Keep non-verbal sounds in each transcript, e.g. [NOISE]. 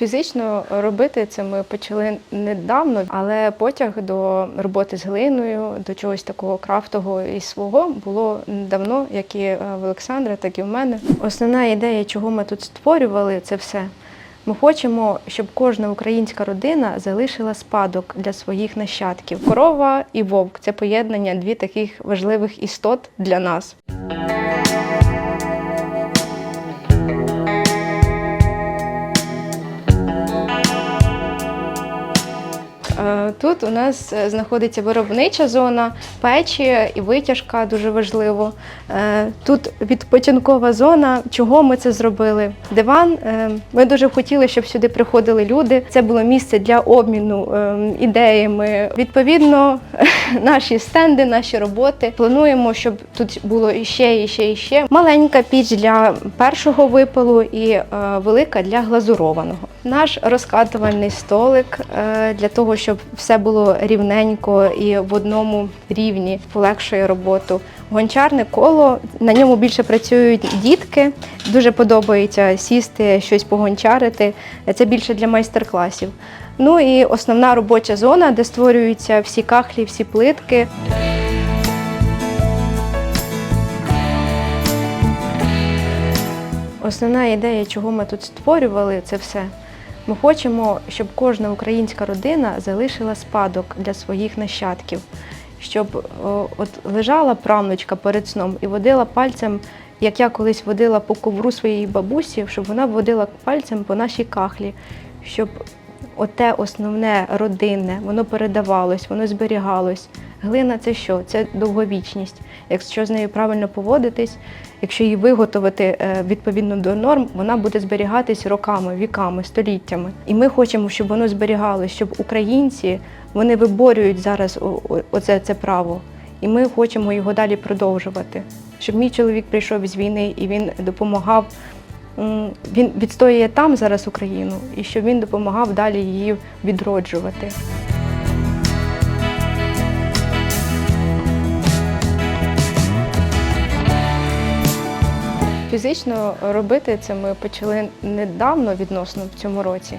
Фізично робити це ми почали недавно, але потяг до роботи з глиною, до чогось такого крафтового і свого було давно, як і в Олександра, так і в мене. Основна ідея, чого ми тут створювали, це все. Ми хочемо, щоб кожна українська родина залишила спадок для своїх нащадків. Корова і вовк це поєднання дві таких важливих істот для нас. Тут у нас е, знаходиться виробнича зона, печі і витяжка дуже важливо. Е, Тут відпочинкова зона. Чого ми це зробили? Диван. е, Ми дуже хотіли, щоб сюди приходили люди. Це було місце для обміну ідеями. Відповідно, [LAUGHS] наші стенди, наші роботи. Плануємо, щоб тут було іще, іще, іще. Маленька піч для першого випалу і велика для глазурованого. Наш розкатувальний столик е, для того, щоб все було рівненько і в одному рівні полегшує роботу. Гончарне коло на ньому більше працюють дітки. Дуже подобається сісти, щось погончарити. Це більше для майстер-класів. Ну і основна робоча зона, де створюються всі кахлі, всі плитки. Основна ідея, чого ми тут створювали, це все. Ми хочемо, щоб кожна українська родина залишила спадок для своїх нащадків, щоб о, от лежала правнучка перед сном і водила пальцем, як я колись водила по ковру своєї бабусі, щоб вона водила пальцем по нашій кахлі, щоб оте основне родинне, воно передавалось, воно зберігалось. Глина це що? Це довговічність. Якщо з нею правильно поводитись, якщо її виготовити е, відповідно до норм, вона буде зберігатись роками, віками, століттями. І ми хочемо, щоб воно зберігалось, щоб українці вони виборюють зараз оце це право. І ми хочемо його далі продовжувати. Щоб мій чоловік прийшов з війни і він допомагав. Він відстоює там зараз Україну, і щоб він допомагав далі її відроджувати. Фізично робити це ми почали недавно відносно в цьому році,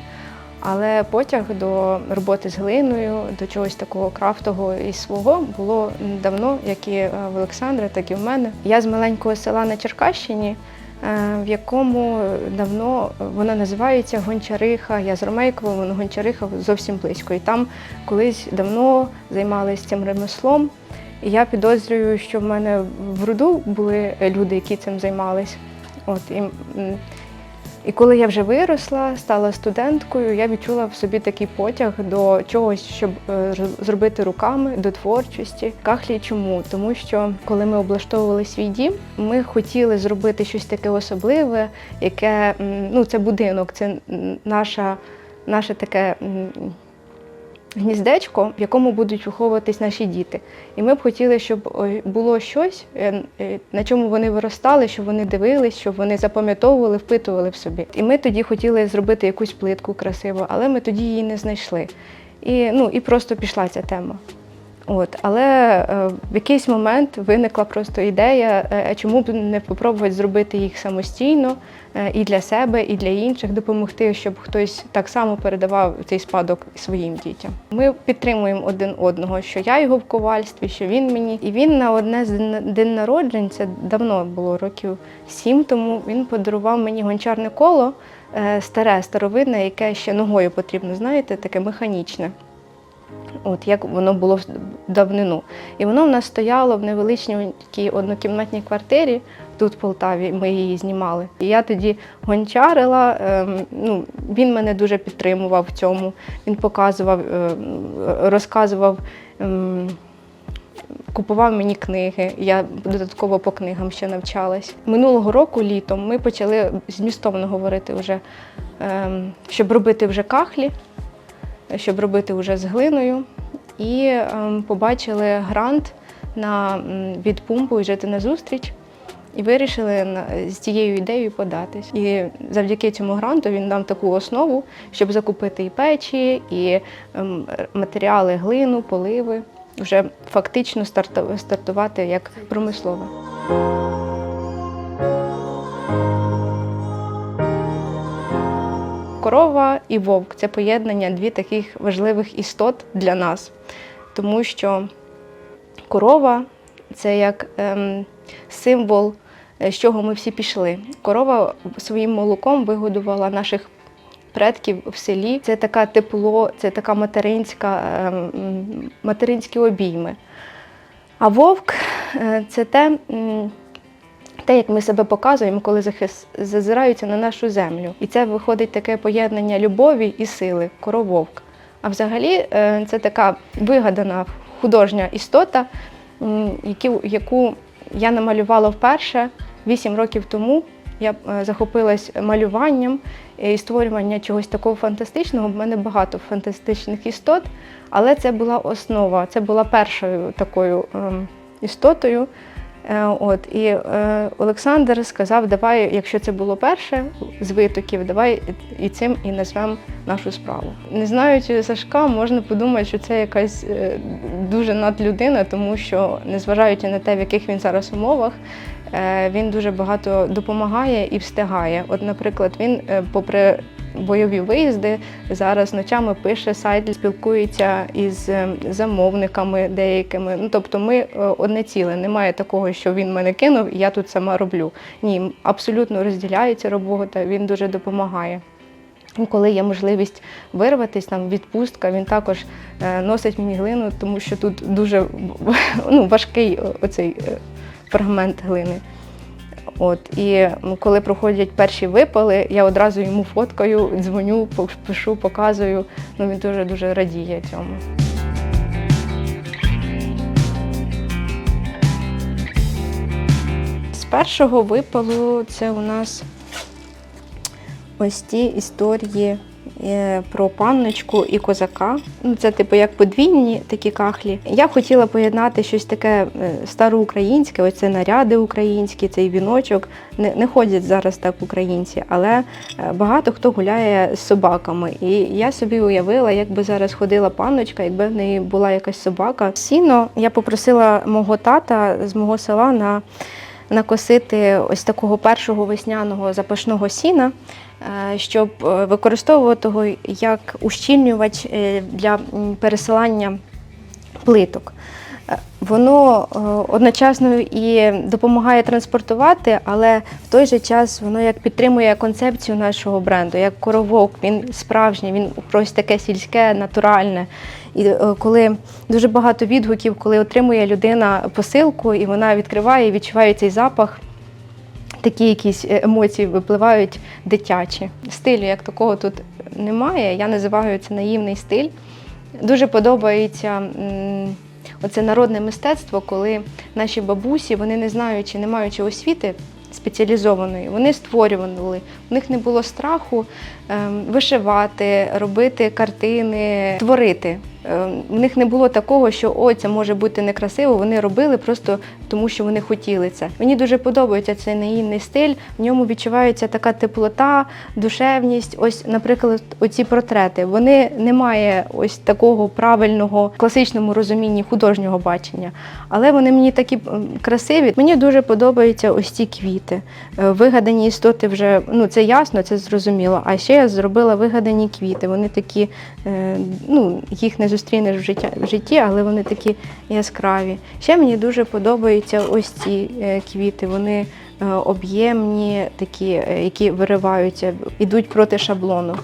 але потяг до роботи з глиною, до чогось такого крафтового і свого було давно, як і в Олександра, так і в мене. Я з маленького села на Черкащині, е, в якому давно вона називається Гончариха. Я з Ромейкова, воно Гончариха зовсім близько. І там колись давно займалися цим ремеслом. І я підозрюю, що в мене в роду були люди, які цим займались. От, і, і коли я вже виросла, стала студенткою, я відчула в собі такий потяг до чогось, щоб е, зробити руками, до творчості. Кахлі чому? Тому що коли ми облаштовували свій дім, ми хотіли зробити щось таке особливе, яке ну, це будинок, це наша, наше таке. Гніздечко, в якому будуть виховуватись наші діти. І ми б хотіли, щоб було щось, е, е, на чому вони виростали, щоб вони дивились, щоб вони запам'ятовували, впитували в собі. І ми тоді хотіли зробити якусь плитку красиву, але ми тоді її не знайшли. І, ну, і просто пішла ця тема. От, але е, в якийсь момент виникла просто ідея, е, чому б не спробувати зробити їх самостійно е, і для себе, і для інших, допомогти, щоб хтось так само передавав цей спадок своїм дітям. Ми підтримуємо один одного, що я його в ковальстві, що він мені. І він на одне з ден- день народжень, це давно було років сім тому. Він подарував мені гончарне коло е, старе, старовинне, яке ще ногою потрібно, знаєте, таке механічне. От як воно було давнину. І воно в нас стояло в невеличкій однокімнатній квартирі тут в Полтаві. Ми її знімали. І я тоді гончарила. ем, ну, він мене дуже підтримував в цьому. Він показував, ем, розказував. ем, Купував мені книги, я додатково по книгам ще навчалась. Минулого року літом ми почали змістовно говорити вже, ем, щоб робити вже кахлі, щоб робити вже з глиною. І ем, побачили грант на, від пумпу жити на зустріч. І вирішили з цією ідеєю податись. І завдяки цьому гранту він дав таку основу, щоб закупити і печі, і ем, матеріали, глину, поливи, вже фактично стартувати як промислове. Корова і вовк це поєднання дві таких важливих істот для нас, тому що корова це як ем, символ, е, з чого ми всі пішли. Корова своїм молоком вигодувала наших предків в селі. Це таке тепло, це така материнська, ем, материнські обійми. А вовк е, це те, те, як ми себе показуємо, коли захис... зазираються на нашу землю. І це виходить таке поєднання любові і сили, корововк. А взагалі е, це така вигадана художня істота, яку я намалювала вперше 8 років тому. Я е, захопилась малюванням і створювання чогось такого фантастичного. В мене багато фантастичних істот, але це була основа, це була першою такою ем, істотою. Е, От і е, Олександр сказав: давай, якщо це було перше з витоків, давай і цим і назвемо нашу справу. Не знаючи Сашка, можна подумати, що це якась е, дуже надлюдина, тому що, незважаючи на те, в яких він зараз умовах, він дуже багато допомагає і встигає. От, наприклад, він, попри бойові виїзди, зараз ночами пише сайт, спілкується із е, замовниками деякими. Ну тобто, ми е, одне ціле. Немає такого, що він мене кинув, і я тут сама роблю. Ні, абсолютно розділяється робота. Він дуже допомагає. Коли є можливість вирватися, там відпустка, він також е, носить мені глину, тому що тут дуже [LAUGHS] ну, важкий оцей е, фрагмент глини. От, і коли проходять перші випали, я одразу йому фоткаю, дзвоню, пишу, показую. Ну, він дуже дуже радіє цьому. З першого випалу це у нас ось ті історії про панночку і козака. Ну, це типу як подвійні такі кахлі. Я хотіла поєднати щось таке е, староукраїнське, ось це наряди українські, цей віночок. Не, не ходять зараз так українці, але е, багато хто гуляє з собаками. І я собі уявила, якби зараз ходила панночка, якби в неї була якась собака. Сіно я попросила мого тата з мого села на накосити ось такого першого весняного запашного сіна, е, щоб е, використовувати його як ущільнювач е, для пересилання плиток. Е, Воно е, одночасно і допомагає транспортувати, але в той же час воно як підтримує концепцію нашого бренду, як коровок. Він справжній, він просто таке сільське, натуральне. І е, коли дуже багато відгуків, коли отримує людина посилку, і вона відкриває і відчуває цей запах, такі якісь е, емоції випливають дитячі. Стилю як такого тут немає. Я називаю це наївний стиль. Дуже подобається оце народне мистецтво, коли наші бабусі, вони не знаючи, не маючи освіти спеціалізованої, вони створювали. У них не було страху ем, вишивати, робити картини, творити. Ем, У них не було такого, що ой, це може бути некрасиво. Вони робили просто тому, що вони хотіли це. Мені дуже подобається цей наївний стиль. В ньому відчувається така теплота, душевність. Ось, наприклад, оці портрети. Вони не має ось такого правильного класичному розумінні художнього бачення. Але вони мені такі красиві. Мені дуже подобаються ось ці квіти. Е, Вигадані істоти вже ну це ясно, це зрозуміло. А ще я зробила вигадані квіти. Вони такі, е, ну їх не зустрінеш в життя в житті, але вони такі яскраві. Ще мені дуже подобаються ось ці е, квіти. Вони е, об'ємні, такі, е, які вириваються, ідуть проти шаблону.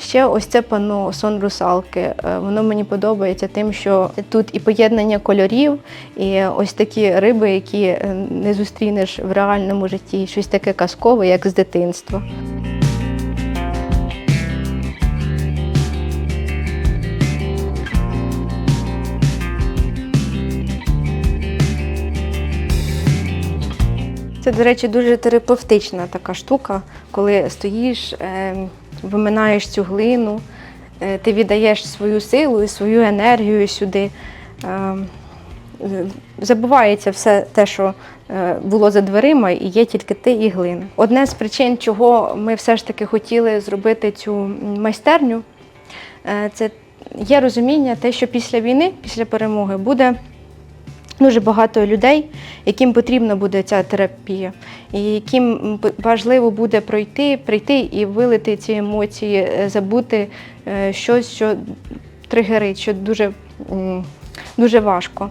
Ще ось це пано сон русалки. Воно мені подобається тим, що тут і поєднання кольорів, і ось такі риби, які не зустрінеш в реальному житті, щось таке казкове, як з дитинства. Це, до речі, дуже терапевтична така штука, коли стоїш, е, виминаєш цю глину, е, ти віддаєш свою силу і свою енергію сюди. Е, Забувається все те, що було за дверима, і є тільки ти і глина. Одне з причин, чого ми все ж таки хотіли зробити цю майстерню, це є розуміння, те, що після війни, після перемоги буде дуже багато людей, яким потрібна буде ця терапія, і яким важливо буде пройти, прийти і вилити ці емоції, е, забути е, щось, що тригерить, що дуже, дуже важко.